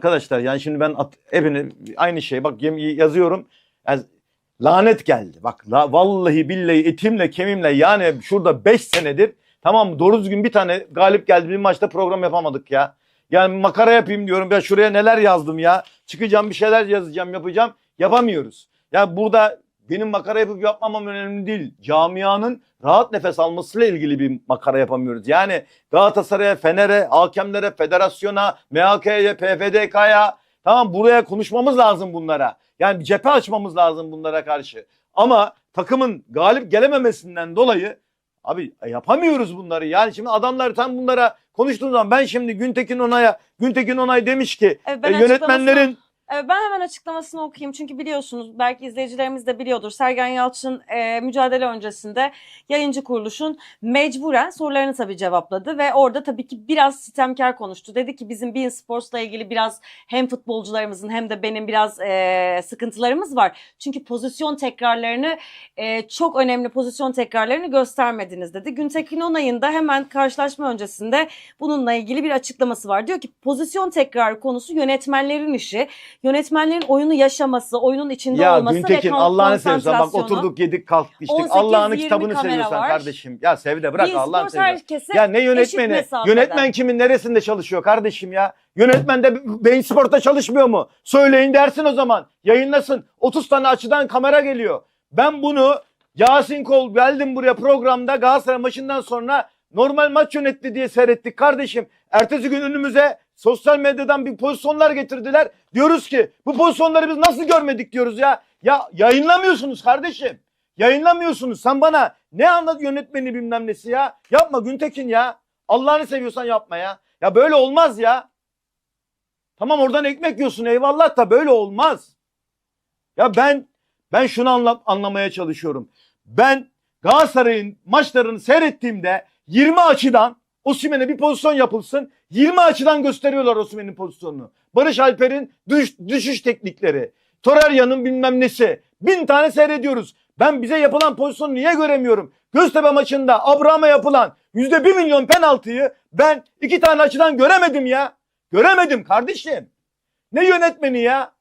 arkadaşlar yani şimdi ben at, hepini aynı şey bak yazıyorum. Yani lanet geldi. Bak la, vallahi billahi etimle kemimle yani şurada 5 senedir tamam doğru düzgün bir tane galip geldi bir maçta program yapamadık ya. Yani makara yapayım diyorum ya şuraya neler yazdım ya. Çıkacağım bir şeyler yazacağım yapacağım yapamıyoruz. Ya burada benim makara yapıp yapmamam önemli değil. Camianın rahat nefes almasıyla ilgili bir makara yapamıyoruz. Yani Galatasaray'a, Fener'e, hakemlere, federasyona, MHK'ye, PFDK'ya tamam buraya konuşmamız lazım bunlara. Yani bir cephe açmamız lazım bunlara karşı. Ama takımın galip gelememesinden dolayı abi yapamıyoruz bunları. Yani şimdi adamlar tam bunlara konuştuğun zaman ben şimdi Güntekin Onay'a Güntekin Onay demiş ki e, ben yönetmenlerin ben hemen açıklamasını okuyayım çünkü biliyorsunuz belki izleyicilerimiz de biliyordur. Sergen Yalçın e, mücadele öncesinde yayıncı kuruluşun mecburen sorularını tabii cevapladı ve orada tabii ki biraz sitemkar konuştu. Dedi ki bizim Bein Sports'la ilgili biraz hem futbolcularımızın hem de benim biraz e, sıkıntılarımız var. Çünkü pozisyon tekrarlarını e, çok önemli pozisyon tekrarlarını göstermediniz dedi. Güntekin Onay'ın da hemen karşılaşma öncesinde bununla ilgili bir açıklaması var. Diyor ki pozisyon tekrarı konusu yönetmenlerin işi yönetmenlerin oyunu yaşaması, oyunun içinde ya olması Güntekin ve kon- Allah'ını seviyorsan bak oturduk yedik kalktık içtik. 18, Allah'ın 20 kitabını seviyorsan var. kardeşim. Ya Sevde bırak Allah'ını seviyorsan. Ya ne yönetmeni? Yönetmen kimin neresinde çalışıyor kardeşim ya? Yönetmen de Beyin Sport'ta çalışmıyor mu? Söyleyin dersin o zaman. Yayınlasın. 30 tane açıdan kamera geliyor. Ben bunu Yasin Kol geldim buraya programda Galatasaray maçından sonra normal maç yönetti diye seyrettik kardeşim. Ertesi gün önümüze sosyal medyadan bir pozisyonlar getirdiler. Diyoruz ki bu pozisyonları biz nasıl görmedik diyoruz ya. Ya yayınlamıyorsunuz kardeşim. Yayınlamıyorsunuz. Sen bana ne anlat yönetmeni bilmem nesi ya. Yapma Güntekin ya. Allah'ını seviyorsan yapma ya. Ya böyle olmaz ya. Tamam oradan ekmek yiyorsun eyvallah da böyle olmaz. Ya ben ben şunu anla, anlamaya çalışıyorum. Ben Galatasaray'ın maçlarını seyrettiğimde 20 açıdan Osimhen'e bir pozisyon yapılsın. 20 açıdan gösteriyorlar Osimhen'in pozisyonunu. Barış Alper'in düş, düşüş teknikleri. Torarya'nın bilmem nesi. Bin tane seyrediyoruz. Ben bize yapılan pozisyonu niye göremiyorum? Göztepe maçında Abraham'a yapılan yüzde bir milyon penaltıyı ben iki tane açıdan göremedim ya. Göremedim kardeşim. Ne yönetmeni ya?